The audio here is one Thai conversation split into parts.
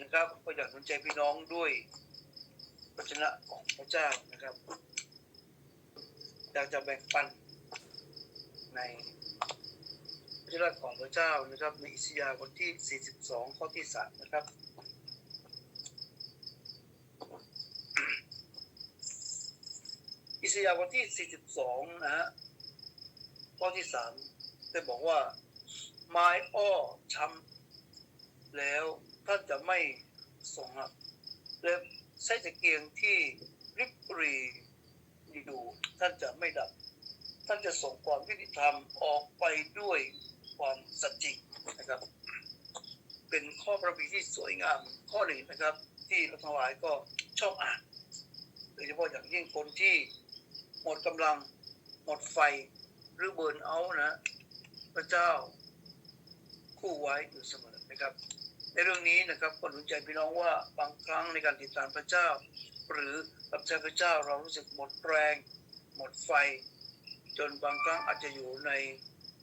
นะครับก็อยากสนใจพี่น้องด้วยพระชนะของพระเจ้านะครับอยากจะแบ่งปันในพระชนะของพระเจ้านะครับ ในอิสยาห์บทที่ 42 ข้อที่ 3 นะครับอิสยาห์บทที่ 42 นะฮะข้อที่ 3 ได้บอกว่าไม้อ้อช้ำแล้ว ท่านจะไม่ส่งหักและใช้ตะเกียงที่ริบรีอยู่ท่านจะไม่ดับ ท่านจะส่งความยุติธรรมออกไปด้วยความสัจจริงนะครับ เป็นข้อพระบิดที่สวยงามข้อหนึ่งนะครับ ที่เราทั้งหลายก็ชอบอ่านโดยเฉพาะอย่างยิ่งคนที่หมดกำลังหมดไฟหรือเบิร์นเอานะ พระเจ้าคู่ไว้อยู่เสมอนะครับ ในเรื่องนี้นะครับก็หนุนใจพี่น้องว่าบางครั้งในการติดตามพระเจ้า หรือรับใช้พระเจ้าเรารู้สึกหมดแรง หมดไฟ จนบางครั้งอาจจะอยู่ใน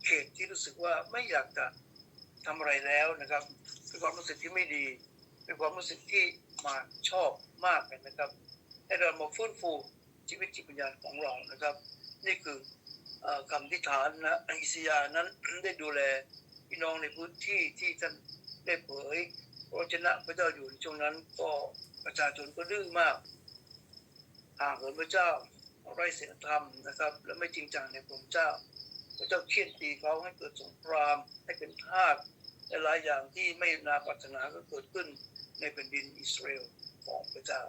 เขตที่รู้สึกว่าไม่อยากจะทำอะไรแล้วนะครับเป็นความรู้สึกที่ไม่ดีเป็นความรู้สึกที่มาชอบมากเลยนะครับ ให้เรามาฟื้นฟูชีวิตจิตวิญญาณของเรานะครับ นี่คืออคำที่ฐานนะอิสยานั้นได้ดูแลพี่น้องในพื้นที่ที่ท่าน ได้เผยพระวจนะพระเจ้าอยู่ในช่วงนั้นก็ประชาชนก็ดื้อมากห่างเหินพระเจ้าไร้ศีลธรรมนะครับ และไม่จริงจังในพระเจ้า พระเจ้าเคี่ยนตีเขาให้เกิดสงครามให้เป็นทาสและหลายอย่างที่ไม่นาปรารถนาก็เกิดขึ้นในแผ่นดินอิสราเอลของพระเจ้า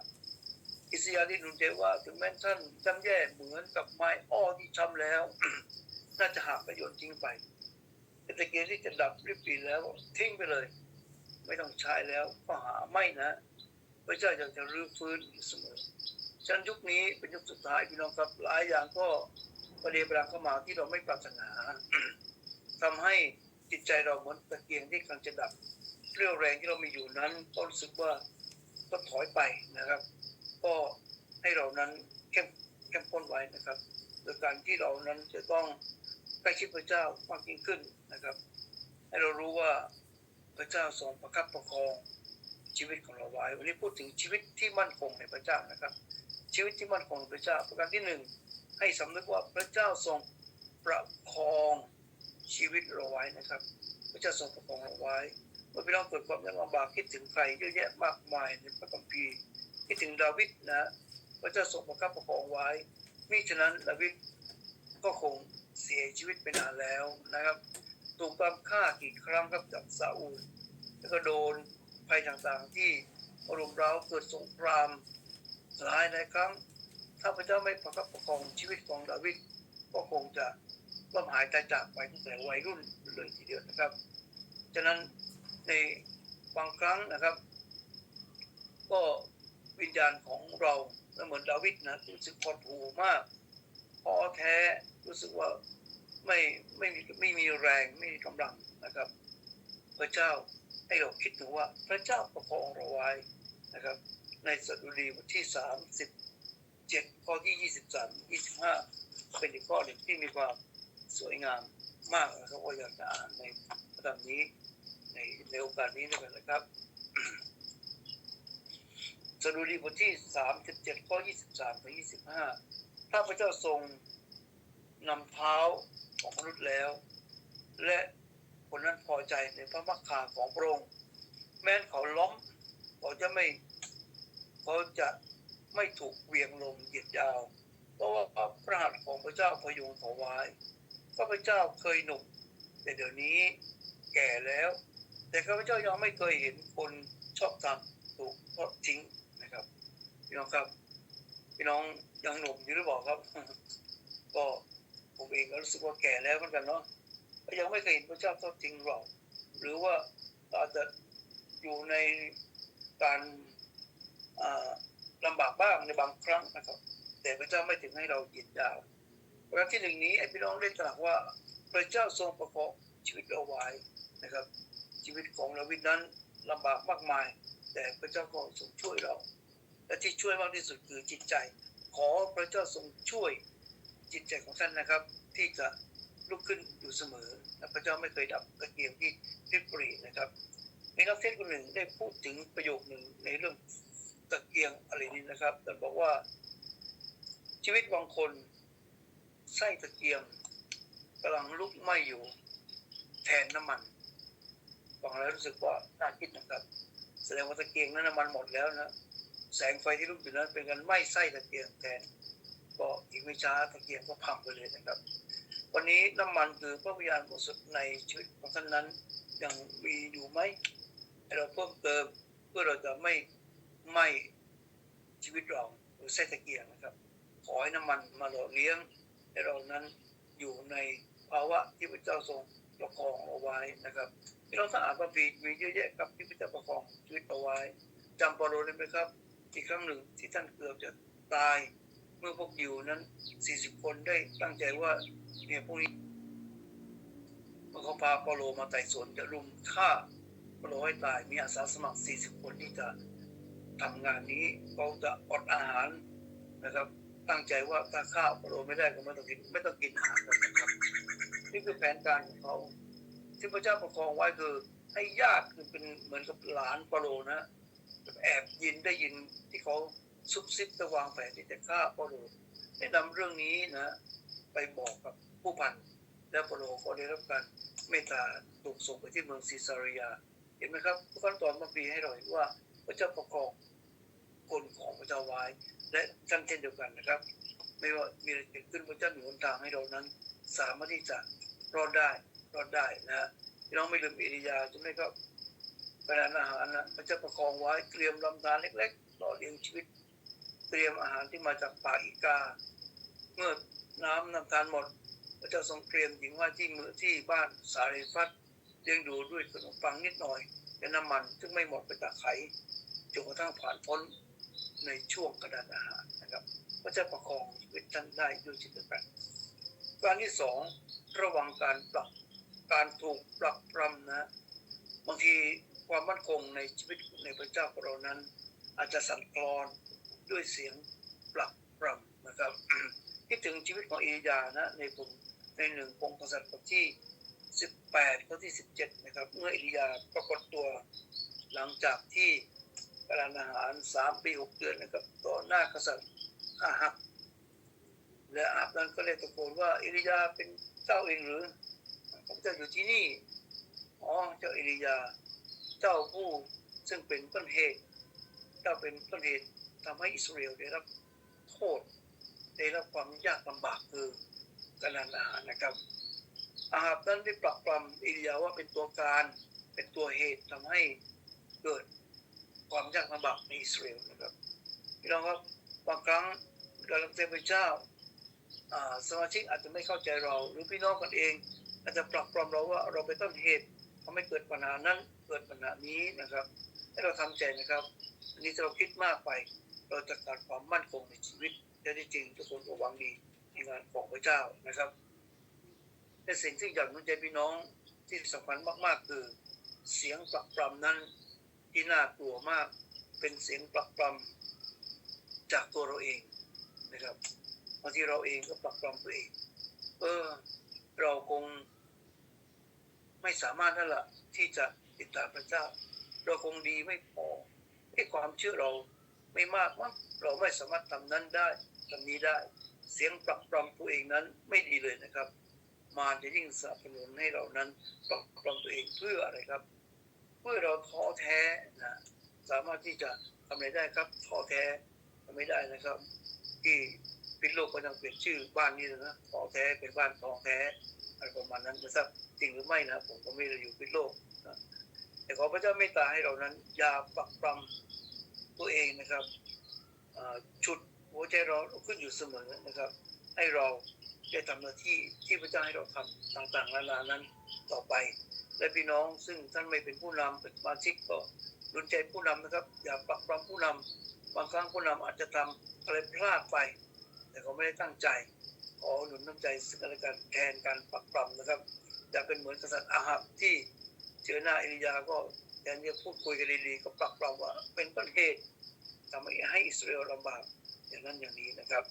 อิสยาห์ได้หนุนใจว่าถึงแม้ท่านจำแย่เหมือนกับไม้อ้อที่ช้ำแล้ว น่าจะหักประโยชน์ทิ้งไปแต่ตะเกียงที่จะดับรีบปีแล้วทิ้งไปเลย ไม่ต้องใช้แล้วก็หาไม่นะพระเจ้าอยากจะรื้อฟื้นอยู่เสมอฉันยุคนี้เป็นยุคสุดท้ายพี่น้องครับหลายอย่างก็ประเดี๋ยวประดังเข้ามาที่เราไม่ปรารถนาทำให้จิตใจเราเหมือนตะเกียงที่กำลังจะดับเรี่ยวแรงที่เรามีอยู่นั้นก็รู้สึกว่าก็ถอยไปนะครับ ก็ให้เรานั้นเข้มเข้มข้นไว้นะครับโดยการที่เรานั้นจะต้องใกล้ชิดพระเจ้ามากยิ่งขึ้นนะครับ ให้เรารู้ว่า พระเจ้าทรงประคับประคองชีวิตของเราไว้ วันนี้พูดถึงชีวิตที่มั่นคงในพระเจ้านะครับ ชีวิตที่มั่นคงในพระเจ้า ประการที่หนึ่งให้สำนึกว่าพระเจ้าทรงประคองชีวิตเราไว้นะครับ พระเจ้าทรงประคองเราไว้เมื่อพี่น้องเกิดความยากลำบากคิดถึงใครเยอะแยะมากมายในพระคัมภีร์คิดถึงดาวิดนะพระเจ้าทรงประคับประคองไว้มิฉะนั้นดาวิดก็คงเสียชีวิตไปนานแล้วนะครับ ถูกตามฆ่ากี่ครั้งครับจากซาอูลแล้วก็โดนภัยต่างๆที่อารมณ์ร้าวเกิดสงครามหลายหลายครั้ง ถ้าพระเจ้าไม่ประคับประคองชีวิตของดาวิดก็คงจะล่มหายตายจากไปตั้งแต่วัยรุ่นเลยทีเดียวนะครับ ฉะนั้นในบางครั้งนะครับ ก็วิญญาณของเราเหมือนดาวิดนะรู้สึกหดหู่มากท้อแท้รู้สึกว่า ไม่ไม่มีไม่มีแรงไม่มีกำลังนะครับ พระเจ้าให้เราคิดถึงว่าพระเจ้าประคองเราไว้นะครับ ในสดุดีบทที่สามสิบเจ็ดข้อที่ยี่สิบสามยี่สิบห้าเป็นอีกข้อหนึ่งที่มีความสวยงามมากนะครับว่าอยากจะอ่านในประดับนี้ในในโอกาสนี้ด้วยกันนะครับสดุดีบทที่สามสิบเจ็ดข้อยี่สิบสามถึงยี่สิบห้าถ้าพระเจ้าทรงนำเท้า ของมนุษย์แล้ว และคนนั้นพอใจในพระมักคาของพระองค์แม้นเขาล้มเขาจะไม่เขาจะไม่ถูกเวียงลมเหยียดยาว เพราะว่าพระหัตถ์ของพระเจ้าพยุงเขาไว้ข้าพเจ้าเคยหนุ่มแต่เดี๋ยวนี้แก่แล้ว แต่ข้าพเจ้ายังไม่เคยเห็นคนชอบทำถูกทอดทิ้งนะครับพี่น้องครับ พี่น้องยังหนุ่มอยู่หรือเปล่าครับ ก็ ผมเองก็รู้สึกว่าแก่แล้วเหมือนกันเนาะก็ยังไม่เคยเห็นพระเจ้าทอดทิ้งเราหรือว่าอาจจะอยู่ในการลำบากบ้างในบางครั้งนะครับ แต่พระเจ้าไม่ถึงให้เรายืนยาวประการที่หนึ่งนี้ไอ้พี่น้องได้ตรัสว่าพระเจ้าทรงประกอบชีวิตเราไว้นะครับ ชีวิตของเราวิดนั้นลำบากมากมาย แต่พระเจ้าก็ทรงช่วยเรา และที่ช่วยมากที่สุดคือจิตใจ ขอพระเจ้าทรงช่วย จิตใจของท่านนะครับ ที่จะลุกขึ้นอยู่เสมอและพระเจ้าไม่เคยดับตะเกียงที่ริบหรีนะครับมีนักเทศคนหนึ่งได้พูดถึงประโยคหนึ่งในเรื่องตะเกียงอะไรนี้นะครับแต่บอกว่า ชีวิตบางคนไส้ตะเกียงกำลังลุกไหม้อยู่ แทนน้ำมันฟังแล้วรู้สึกว่าน่าคิดนะครับ แสดงว่าตะเกียงนั้นน้ำมันหมดแล้วนะแสงไฟที่ลุกอยู่นั้นเป็นการไหม้ไส้ตะเกียงแทน ก็อีกไม่ช้าตะเกียงก็พังไปเลยนะครับ วันนี้น้ำมันคือพระวิญญาณบริสุทธิ์ในชีวิตของท่านนั้นยังมีอยู่ไหมเราเพิ่มเติมเพื่อเราจะไม่ไม้ชีวิตเราหรือไส้ตะเกียงนะครับ ขอให้น้ำมันมาหล่อเลี้ยงให้เรานั้นอยู่ในภาวะที่พระเจ้าทรงประคองเอาไว้นะครับที่เราถ้าอ่านพระบีมีเยอะแยะครับที่พระเจ้าประคองชีวิตเอาไว้จำปาโลได้ไหมครับ อีกครั้งหนึ่งที่ท่านเกือบจะตาย เมื่อพวกอยู่นั้น40คนได้ตั้งใจว่าเนี่ยพวกนี้เมื่อเขาพาเปาโลมาไต่สวนจะรุมฆ่าเปาโลให้ตายมีอาสาสมัคร40คนที่จะทำงานนี้เขาจะอดอาหารนะครับ ตั้งใจว่าถ้าข้าวเปาโลไม่ได้ก็ไม่ต้องกินไม่ต้องกินอาหารนนะครับนี่คือแผนการของเขาที่พระเจ้าประคองไว้คือให้ญาติคือเป็นเหมือนกับหลานเปาโลนะแอบยินได้ยินที่เขา ซุบซิบจะวางแผนที่จะฆ่าปโลได้นำเรื่องนี้นะ ไปบอกกับผู้พัน และเปโลก็ได้รับการเมตตาถูกส่งไปที่เมืองซิซาริยา เห็นไหมครับขั้นตอนมาปีให้เราเห็นว่าพระเจ้าประกอบคนของพระเจ้าไว้ และท่านเช่นเดียวกันนะครับ ไม่ว่ามีอะไรเกิดขึ้นพระเจ้ามีหนทางให้เรานั้น สามารถที่จะรอดได้รอดได้นะพี่น้องไม่ลืมเอลียาใช่ไหมครับเวลาอาหารนะมันจะประคองไว้เตรียมลำธารเล็กๆหล่อเลี้ยงชีวิต เตรียมอาหารที่มาจากป่าอีกา เมื่อน้ำน้ำตาลหมด พระเจ้าทรงเตรียมหญิงว่าที่มือที่บ้านสารีฟัดเลี้ยงดูด้วยขนมปังนิดหน่อยและน้ำมันซึ่งไม่หมดไปจากไขจนกระทั่งผ่านพ้นในช่วงกระดานอาหารนะครับพระเจ้าประคองชีวิตท่านได้ด้วยจิตแบบการที่สองระวังการปรับการถูกปรับปรำนะบางทีความมั่นคงในชีวิตในพระเจ้าของเรานั้น อาจจะสั่นคลอน ด้วยเสียงปลักปรำนะครับคิดถึงชีวิตของเอยานะในผมในหนึ่งพงศกษัตริย์บทที่ 18ข้อที่ 17 นะครับ เมื่อเอลียาปรากฏตัวหลังจากที่กรานอาหาร 3 ปี 6 เดือนนะครับต่อหน้ากษัตริย์อาหับและอาบนั้นก็เลยตะโกนว่าเอลียาเป็นเจ้าเองหรือผมจะอยู่ที่นี่อ๋อเจ้าเอลียา เจ้าผู้ซึ่งเป็นต้นเหตุ เจ้าเป็นต้นเหตุ ทำให้อิสราเอลได้รับโทษได้รับความยากลำบากคือการนานอาหารนะครับ อาหารนั้นได้ปรับปรำเอลียาว่าเป็นตัวการเป็นตัวเหตุทำให้เกิดความยากลำบากในอิสราเอลนะครับพี่น้องครับบางครั้งการรับใช้พระเจ้าสมาชิกอาจจะไม่เข้าใจเรา หรือพี่น้องกันเอง อาจจะปรับปรำเราว่าเราเป็นต้นเหตุทำให้เกิดปัญหานั้นเกิดปัญหานี้นะครับให้เราทำใจนะครับ อันนี้เราคิดมากไป เราจะขาดความมั่นคงในชีวิตแต่ที่จริงทุกคนก็หวังดีในงานของพระเจ้านะครับแต่สิ่งที่อยากนุ่นใจพี่น้องที่สำคัญมากๆคือเสียงปลักปรำนั้นที่น่ากลัวมากเป็นเสียงปลักปรำจากตัวเราเองนะครับบางทีเราเองก็ปลักปรำตัวเอง เออ เราคงไม่สามารถนั่นแหละที่จะติดตามพระเจ้า เราคงดีไม่พอให้ความเชื่อเรา ไม่มากมั้งเราไม่สามารถทำนั้นได้ทำนี้ได้ เสียงปรับปรำตัวเองนั้นไม่ดีเลยนะครับ มาจะยิ่งสนับสนุนให้เรานั้นปรับปรำตัวเองเพื่ออะไรครับ เพื่อเราท้อแท้นะสามารถที่จะทำอะไรได้ครับท้อแท้ทำไม่ได้นะครับ ที่พิษโลกก็ยังเปลี่ยนชื่อบ้านนี้เลยนะท้อแท้เป็นบ้านท้อแท้อะไรประมาณนั้นนะครับจริงหรือไม่นะผมก็ไม่ได้อยู่พิษโลกนะแต่ขอพระเจ้าเมตตาให้เรานั้นอย่าปรับปรำ ตัวเองนะครับอ่าฉุดหัวใจเราขึ้นอยู่เสมอนะครับ ให้เราได้ทำหน้าที่ที่พระเจ้าให้เราทำต่างๆนานานั้นต่อไป และพี่น้องซึ่งท่านไม่เป็นผู้นำเป็นสมาชิกก็รุนใจผู้นำนะครับ อย่าปรับปรำผู้นำบางครั้งผู้นำอาจจะทำอะไรพลาดไป แต่เขาไม่ได้ตั้งใจขอหนุนน้ำใจซึ่งกันและกันแทนการปรับปรำนะครับอย่าเป็นเหมือนกษัตริย์อาหับที่เจอหน้าเอลียาก็ แทนที่จะพูดคุยกันดีๆก็ปรับปรำว่าเป็นต้นเหตุทำให้ให้อิสราเอลลำบากอย่างนั้นอย่างนี้นะครับ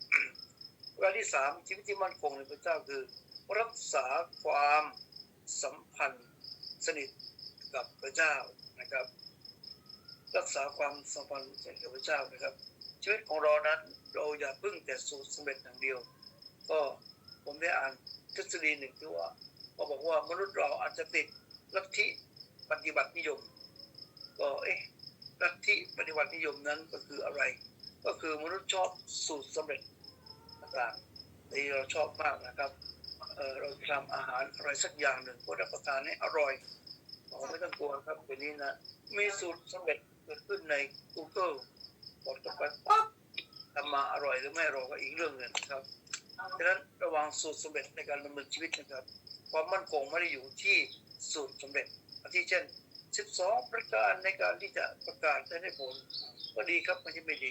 ประการที่สามชีวิตที่มั่นคงในพระเจ้าคือ รักษาความสัมพันธ์สนิทกับพระเจ้านะครับ รักษาความสัมพันธ์กับพระเจ้านะครับ ชีวิตของเรานั้นเราอย่าพึ่งแต่สูตรสำเร็จอย่างเดียว ก็ผมได้อ่านทฤษฎีหนึ่งที่ว่าก็บอกว่ามนุษย์เราอาจจะติดลัทธิปฏิบัตินิยม ก็เอ๊ะลัทธิปฏิบัตินิยมนั้นก็คืออะไร ก็คือมนุษย์ชอบสูตรสำเร็จต่างๆที่เราชอบมากนะครับเออเราทำอาหารอะไรสักอย่างหนึ่งก็รับประทานให้อร่อยเราไม่ต้องกลัวครับวันนี้นะมีสูตรสำเร็จเกิดขึ้นใน Google กดเข้าไปปั๊บทำมาอร่อยหรือไม่อร่อยก็อีกเรื่องหนึ่งนะครับดังนั้นระวังสูตรสำเร็จในการดำเนินชีวิตนะครับ ความมั่นคงไม่ได้อยู่ที่สูตรสำเร็จอาทิเช่น 12ประการในการที่จะประกาศและได้ผลก็ดีครับไม่ใช่ไม่ดี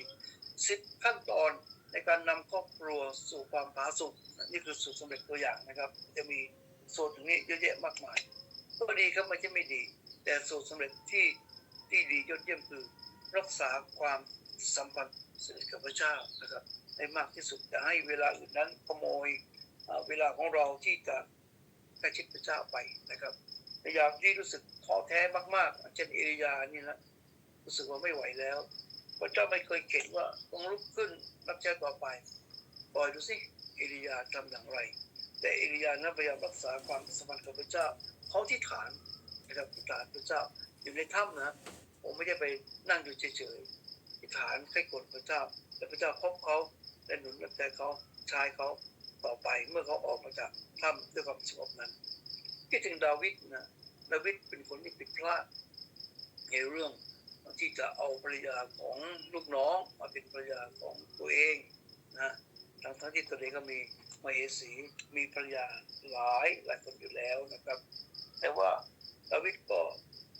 10ขั้นตอนในการนำครอบครัวสู่ความผาสุกนี่คือสูตรสำเร็จตัวอย่างนะครับ จะมีสูตรอย่างนี้เยอะแยะมากมายก็ดีครับไม่ใช่ไม่ดี แต่สูตรสำเร็จที่ที่ดียอดเยี่ยมคือรักษาความสัมพันธ์สนิทกับพระเจ้านะครับให้มากที่สุดจะให้เวลาอื่นนั้นขโมยเอ่อเวลาของเราที่จะใกล้ชิดพระเจ้าไปนะครับ ในยามที่รู้สึกท้อแท้มากๆเช่นเอลียานี่นะรู้สึกว่าไม่ไหวแล้ว พระเจ้าไม่เคยเข็นว่าต้องลุกขึ้นรับใช้ต่อไปปล่อยดูสิเอลียาทำอย่างไร แต่เอลียานั้นพยายามรักษาความสัมพันธ์กับพระเจ้าเขาที่ฐานนะครับที่ฐานพระเจ้าอยู่ในถ้ำนะผมไม่ได้ไปนั่งอยู่เฉยๆที่ฐานใกล้กดพระเจ้าแต่พระเจ้าพบเขาและหนุนน้ำใจเขาชายเขาต่อไปเมื่อเขาออกมาจากถ้ำด้วยความสงบนั้นคิดถึงดาวิดนะ ดาวิดเป็นคนที่ผิดพลาดในเรื่องที่จะเอาภรรยาของลูกน้องมาเป็นภรรยาของตัวเองนะทั้งทั้งที่ตัวเองก็มีมาเหสีมีภรรยาหลายหลายคนอยู่แล้วนะครับ แต่ว่าดาวิดก็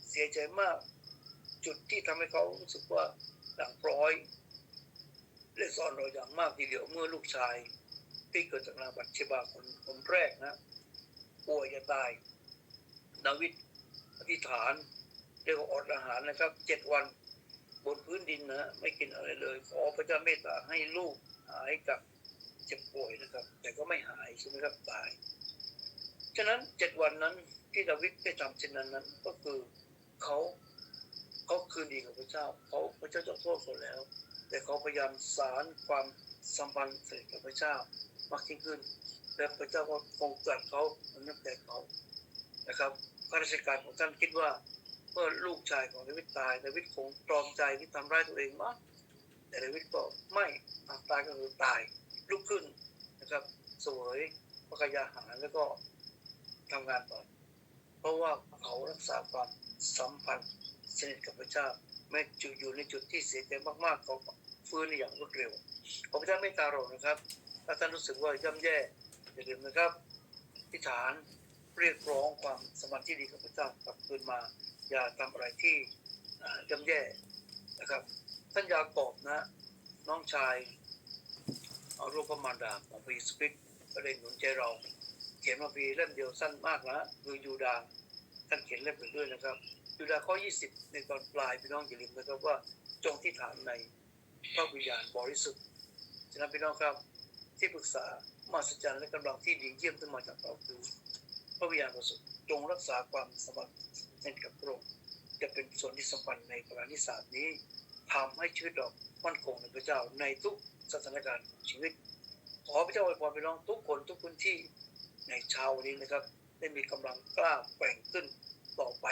เสียใจมาก จุดที่ทำให้เขารู้สึกว่าดังพร้อยและสอนเราอย่างมากทีเดียวเมื่อลูกชายที่เกิดจากนางบัตเชบาคนคนแรกนะป่วยจะตาย ดาวิดอธิษฐานเรียกว่าอดอาหารนะครับเจ็ดวันบนพื้นดินนะไม่กินอะไรเลยขอพระเจ้าเมตตาให้ลูกหายกับเจ็บป่วยนะครับ แต่ก็ไม่หายใช่ไหมครับตายฉะนั้นเจ็ดวันนั้นที่ดาวิดได้ทำเช่นนั้นนั้น ก็คือเขาเขาคืนดีกับพระเจ้าเขาพระเจ้าจะโทษเขาแล้ว แต่เขาพยายามสารความสัมพันธ์สนิทกับพระเจ้ามากยิ่งขึ้นและพระเจ้าก็คงตรัสเขามันน้ำใจเขานะครับ ข้าราชการของท่านคิดว่าเมื่อลูกชายของดาวิดตายดาวิดคงตรอมใจที่ทำร้ายตัวเองมากแต่ดาวิดก็ไม่ตายก็คือตายลุกขึ้นนะครับสวยพระกายาหารแล้วก็ทำงานต่อเพราะว่าเขารักษาความสัมพันธ์สนิทกับพระเจ้าแม้จุอยู่ในจุดที่เสียใจมากๆเขาก็ฟื้นในอย่างรวดเร็วขอพระเจ้าไม่ตาเรานะครับถ้าท่านรู้สึกว่าย่ำแย่อย่าลืมนะครับที่ฐาน เรียกร้องความสมพันธ์ที่ดีกับพระเจ้ากลับคืนมา อย่าทำอะไรที่ย่ำแย่นะครับ ท่านยากอบนะ น้องชายเอารูปพระมารดาของพระเยซูคริสต์ก็ได้หนุนใจเราเขียนมาปีเล่มเดียวสั้นมากนะคือยูดาท่านเขียนเล่มหนึ่งด้วยนะครับยูดาข้อ 20 ในตอนปลายพี่น้องอย่าลืมนะครับว่าจงที่ฐานในพระวิญญาณบริสุทธิ์ฉะนั้นพี่น้องครับที่ปรึกษามหัศจรรย์และกำลังที่ดีเยี่ยมขึ้นมาจากเราคือ พระวิญญาณบริสุทธิ์จงรักษาความสมบัติในกับพระองค์จะเป็นส่วนที่สำคัญในกรณีศาสตร์นี้ทำให้ชีวิตเรามั่นคงในพระเจ้าในทุกสถานการณ์ของชีวิต ขอพระเจ้าอวยพรพี่น้องทุกคนทุกพื้นที่ในเช้าวันนี้นะครับ ได้มีกำลังกล้าแกว่งขึ้นต่อไป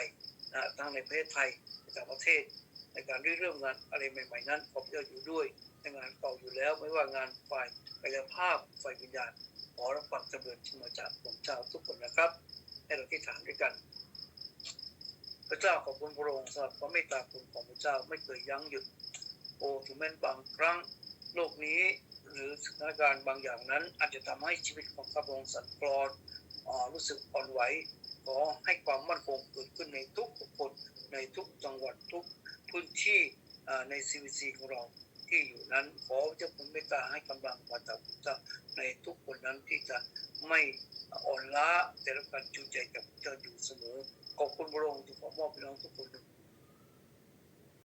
นะทั้งในประเทศไทยในต่างประเทศ ในการเริ่มงานอะไรใหม่ ๆ นั้นขอพระเจ้าอยู่ด้วยในงานเก่าอยู่แล้ว ไม่ว่างานฝ่ายกายภาพฝ่ายวิญญาณ อรับความสำเร็จที่มาจากของเจ้าทุกคนนะครับ ให้เราที่ฐานด้วยกัน พระเจ้าขอบคุณพระองค์สำหรับความเมตตาคุณของพระเจ้าไม่เคยยั้งหยุด โอ้ถึงแม้บางครั้งโลกนี้หรือสถานการณ์บางอย่างนั้น อาจจะทำให้ชีวิตของข้าพระองค์สั่นคลอนอรู้สึกอ่อนไหวขอให้ความมั่นคงเกิดขึ้นในทุกคนในทุกจังหวัดทุกพื้นที่อ่าใน CVC ของเรา ที่อยู่นั้น ขอพระเจ้าคุณเมตตาให้กำลังมาจากพระเจ้าในทุกคนนั้นที่จะไม่อ่อนล้าแต่รับการจูใจกับพระเจ้าอยู่เสมอขอบคุณพระองค์ที่ขอมอบพี่น้องทุกคน